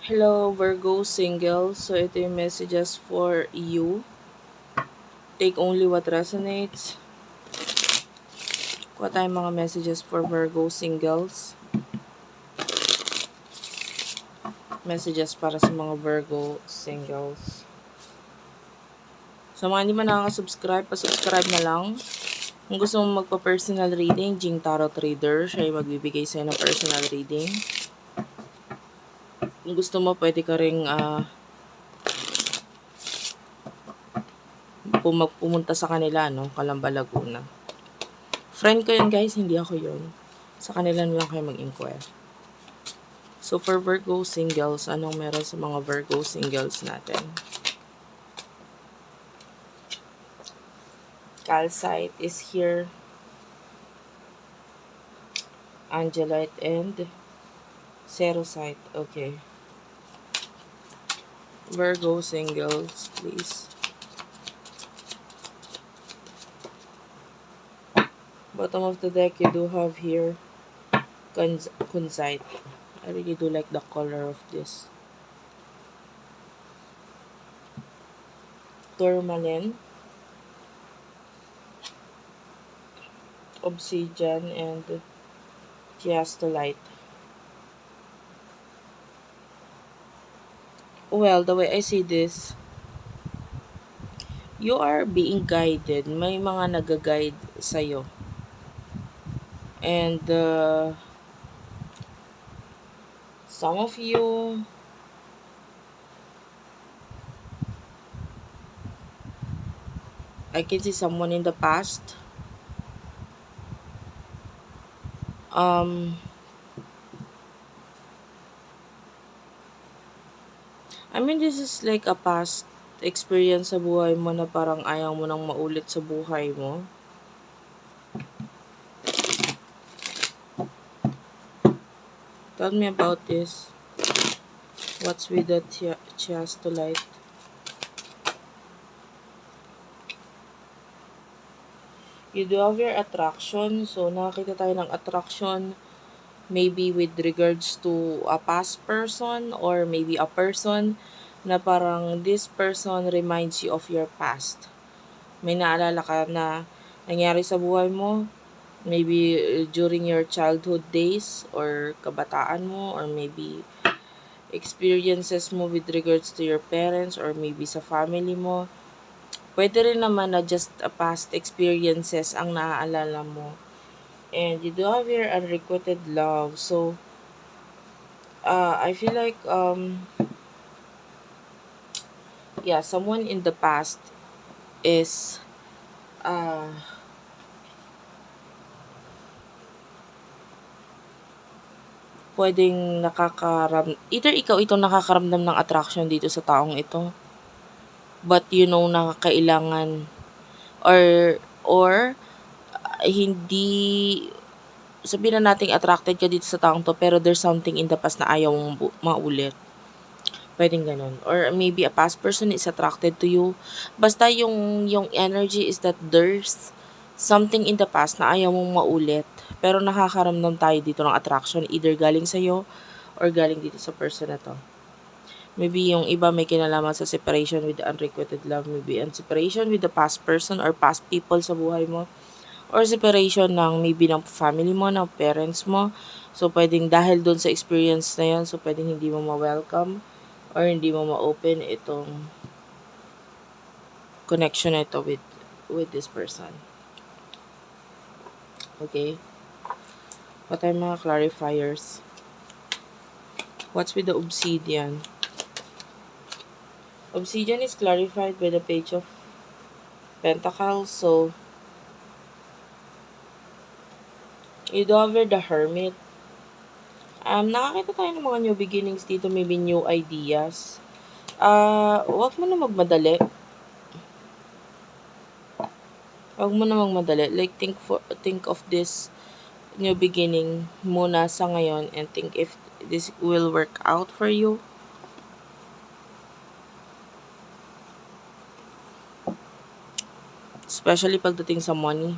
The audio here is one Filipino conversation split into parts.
Hello, Virgo single. So, ito yung messages for you. Take only what resonates. Kuha tayong mga messages for Virgo singles. Messages para sa mga Virgo singles. Sa mga hindi pa nakaka-subscribe, pa-subscribe na lang. Kung gusto mong magpa-personal reading, Jing Tarot Trader, siya yung magbibigay sa'yo ng personal reading. Kung gusto mo, pwede ka rin ah, pum- pumunta sa kanila, no? Kalamba, Laguna. Friend ko yun, guys. Hindi ako yun. Sa kanila lang kayo mag-inquire. So, for Virgo singles, anong meron sa mga Virgo singles natin? Calcite is here. Angelite and Cerussite. Okay. Virgo singles, please. Bottom of the deck, you do have here Kunzite. I really do like the color of this. Tourmaline. Obsidian and Chiastolite. Well, the way I see this, you are being guided. May mga nag-guide sa'yo. And uh, some of you I can see someone in the past. Um, I mean, this is like a past experience sa buhay mo na parang ayaw mo nang maulit sa buhay mo. Tell me about this. What's with the chiastolite? You do have your attraction. So, nakakita tayo ng attraction maybe with regards to a past person or maybe a person na parang this person reminds you of your past. May naalala ka na nangyari sa buhay mo, maybe uh, during your childhood days or kabataan mo or maybe experiences mo with regards to your parents or maybe sa family mo. Pwede rin naman na just a past experiences ang naaalala mo. And you do have your unrequited love. So, uh, I feel like, um, yeah, someone in the past is, uh, pwedeng nakakaram either ikaw itong nakakaramdam ng attraction dito sa taong ito but you know na kailangan or or hindi sabihin na nating attracted ka dito sa taong to pero there's something in the past na ayaw mong maulit pwedeng ganun or maybe a past person is attracted to you basta yung yung energy is that there's something in the past na ayaw mong maulit pero nakakaramdam tayo dito ng attraction either galing sa'yo or galing dito sa person na to Maybe yung iba may kinalaman sa separation with the unrequited love. Maybe ang separation with the past person or past people sa buhay mo. Or separation ng maybe ng family mo, ng parents mo. So, pwedeng dahil doon sa experience na yun, so pwedeng hindi mo ma-welcome or hindi mo ma-open itong connection na ito with, with this person. Okay? What are mga clarifiers? What's with the obsidian? Obsidian is clarified by the page of Pentacles. So, have the Hermit. Um, nakakita tayo ng mga new beginnings dito, maybe new ideas. Uh, wag mo na magmadali. Wag mo na magmadali. Like, think, for, think of this new beginning muna sa ngayon and think if this will work out for you. Especially pagdating sa money.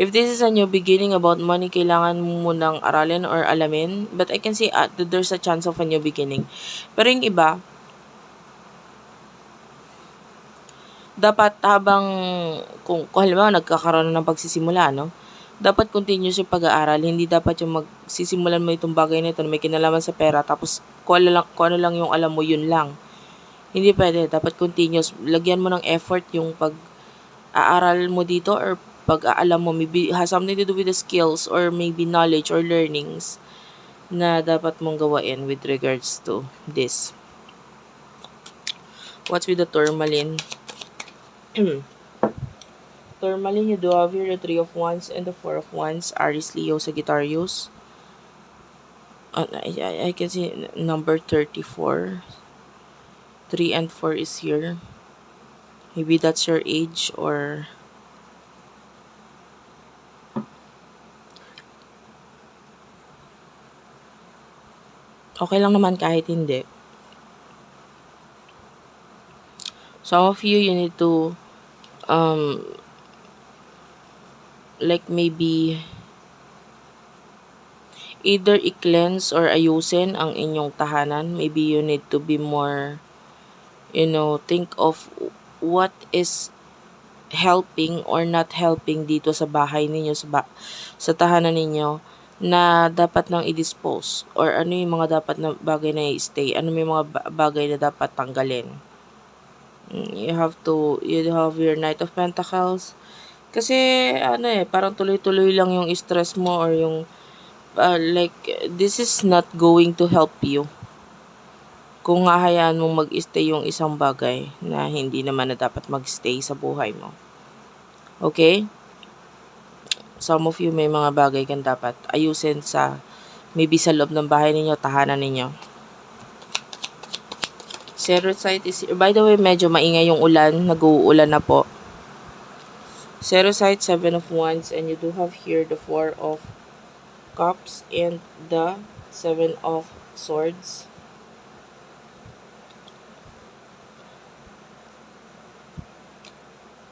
If this is a new beginning about money, kailangan mo munang aralin or alamin. But I can see uh, that there's a chance of a new beginning. Pero yung iba, dapat habang, kung, kung halimbawa nagkakaroon na ng pagsisimula, no? Dapat continuous yung pag-aaral. Hindi dapat yung magsisimulan mo itong bagay na ito na may kinalaman sa pera. Tapos, kung ano lang, kung ano lang yung alam mo, yun lang. Hindi pwede. Dapat continuous. Lagyan mo ng effort yung pag-aaral mo dito or pag-aalam mo. Maybe has something to do with the skills or maybe knowledge or learnings na dapat mong gawain with regards to this. What's with the tourmaline? tourmaline, you do have here the Three of Wands and the Four of Wands. Aries, Leo, Sagittarius. Uh, I, I- I can see number 34. 3 and 4 is here. Maybe that's your age or okay lang naman kahit hindi. Some of you, you need to um like maybe either i-cleanse or ayusin ang inyong tahanan. Maybe you need to be more, you know, think of what is helping or not helping dito sa bahay ninyo, sa, ba- sa tahanan ninyo na dapat nang i-dispose or ano yung mga dapat na bagay na i-stay, ano yung mga ba- bagay na dapat tanggalin. Mm, You have to, you have your Knight of Pentacles. Kasi, ano eh, parang tuloy-tuloy lang yung stress mo or yung, uh, like, this is not going to help you. Kung hahayaan mong mag-stay yung isang bagay na hindi naman na dapat mag-stay sa buhay mo. Okay? Some of you may mga bagay kang dapat ayusin sa, maybe sa loob ng bahay ninyo, tahanan ninyo. Cerussite is, by the way, medyo maingay yung ulan, nag-uulan na po. Cerussite, Seven of Wands, and you do have here the Four of Cups and the Seven of Swords.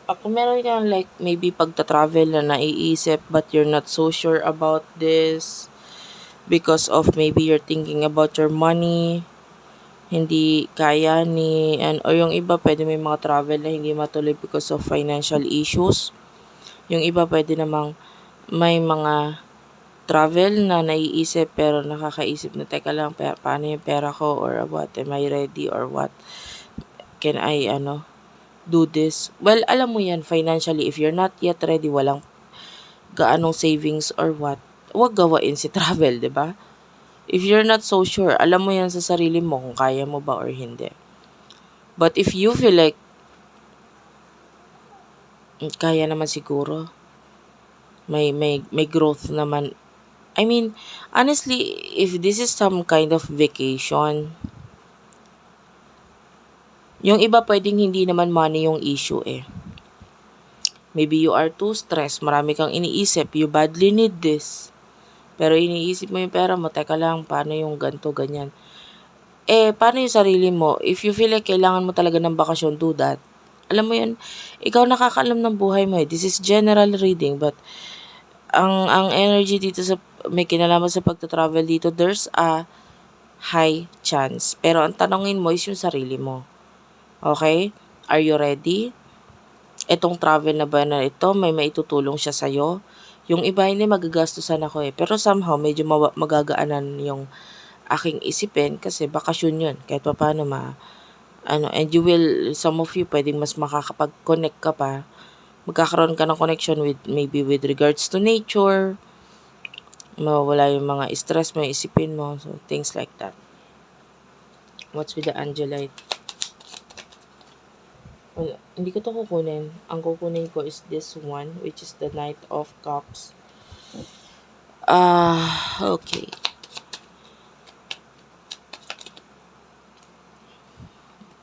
Ako meron kang like maybe pagta-travel na naiisip but you're not so sure about this because of maybe you're thinking about your money, hindi kaya ni, and, or yung iba pwede may mga travel na hindi matuloy because of financial issues. Yung iba pwede namang may mga travel na naiisip pero nakakaisip na teka lang pa- paano yung pera ko? Or what? Am I ready? Or what? Can I ano do this? Well alam mo yan financially if you're not yet ready walang gaanong savings or what wag gawain si travel ba? If you're not so sure alam mo yan sa sarili mo kung kaya mo ba or hindi. But if you feel like "Mm, kaya naman siguro may may may growth naman I mean, honestly, if this is some kind of vacation, yung iba pwedeng hindi naman money yung issue eh. Maybe you are too stressed, marami kang iniisip, you badly need this. Pero iniisip mo yung pera mo, teka lang, paano yung ganto, ganyan. Eh, paano yung sarili mo? If you feel like kailangan mo talaga ng bakasyon, do that. Alam mo yun, ikaw nakakaalam ng buhay mo eh. This is general reading, but ang ang energy dito sa may kinalaman sa pagta-travel dito, there's a high chance. Pero ang tanongin mo is yung sarili mo. Okay? Are you ready? Itong travel na ba na ito, may maitutulong siya sa'yo? Yung iba hindi magagastusan ako eh. Pero somehow, medyo magagaanan yung aking isipin kasi bakasyon yun. Kahit pa paano ma... Ano, and you will, some of you, pwedeng mas makakapag-connect ka pa magkakaroon ka ng connection with maybe with regards to nature, mawawala yung mga stress mo, isipin mo, so things like that. What's with the Angelite? Well, hindi ko to kukunin. Ang kukunin ko is this one, which is the Knight of Cups. Ah, okay.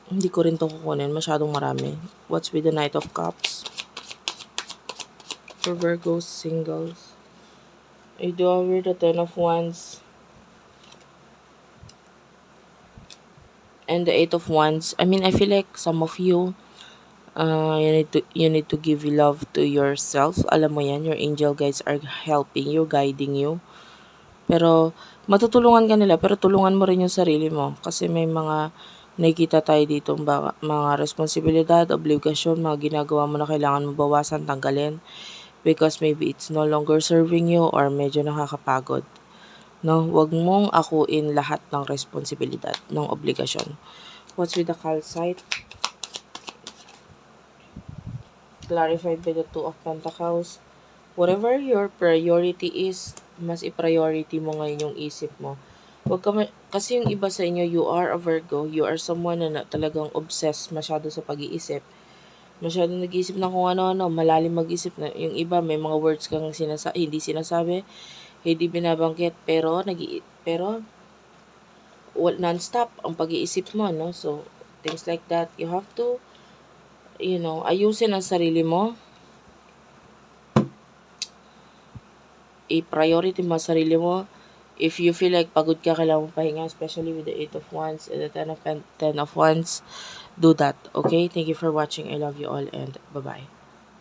Hindi ko rin to kukunin. Masyadong marami. What's with the Knight of Cups? For Virgo singles. I do over the Ten of Wands. And the Eight of Wands. I mean, I feel like some of you, Uh, you need to you need to give love to yourself. Alam mo 'yan, your angel guides are helping you, guiding you. Pero matutulungan ka nila, pero tulungan mo rin yung sarili mo kasi may mga nakikita tayo dito mga, mga responsibilidad, obligasyon, mga ginagawa mo na kailangan mo bawasan, tanggalin because maybe it's no longer serving you or medyo nakakapagod. No, wag mong akuin lahat ng responsibilidad, ng obligasyon. What's with the calcite? Clarified by the Two of Pentacles. Whatever your priority is, mas i-priority mo ngayon yung isip mo. Wag ka kasi yung iba sa inyo, you are a Virgo, you are someone na, na talagang obsessed masyado sa pag-iisip. Masyado nag-iisip ng kung ano-ano, malalim mag-isip na. Yung iba, may mga words kang sinasa hindi sinasabi, hindi binabanggit, pero nag pero well, non-stop ang pag-iisip mo, no? So, things like that, you have to you know, ayusin ang sarili mo. I-priority mo sarili mo. If you feel like pagod ka, kailangan mo pahinga, especially with the 8 of Wands and the 10 of, 10 of Wands, do that. Okay? Thank you for watching. I love you all and bye-bye.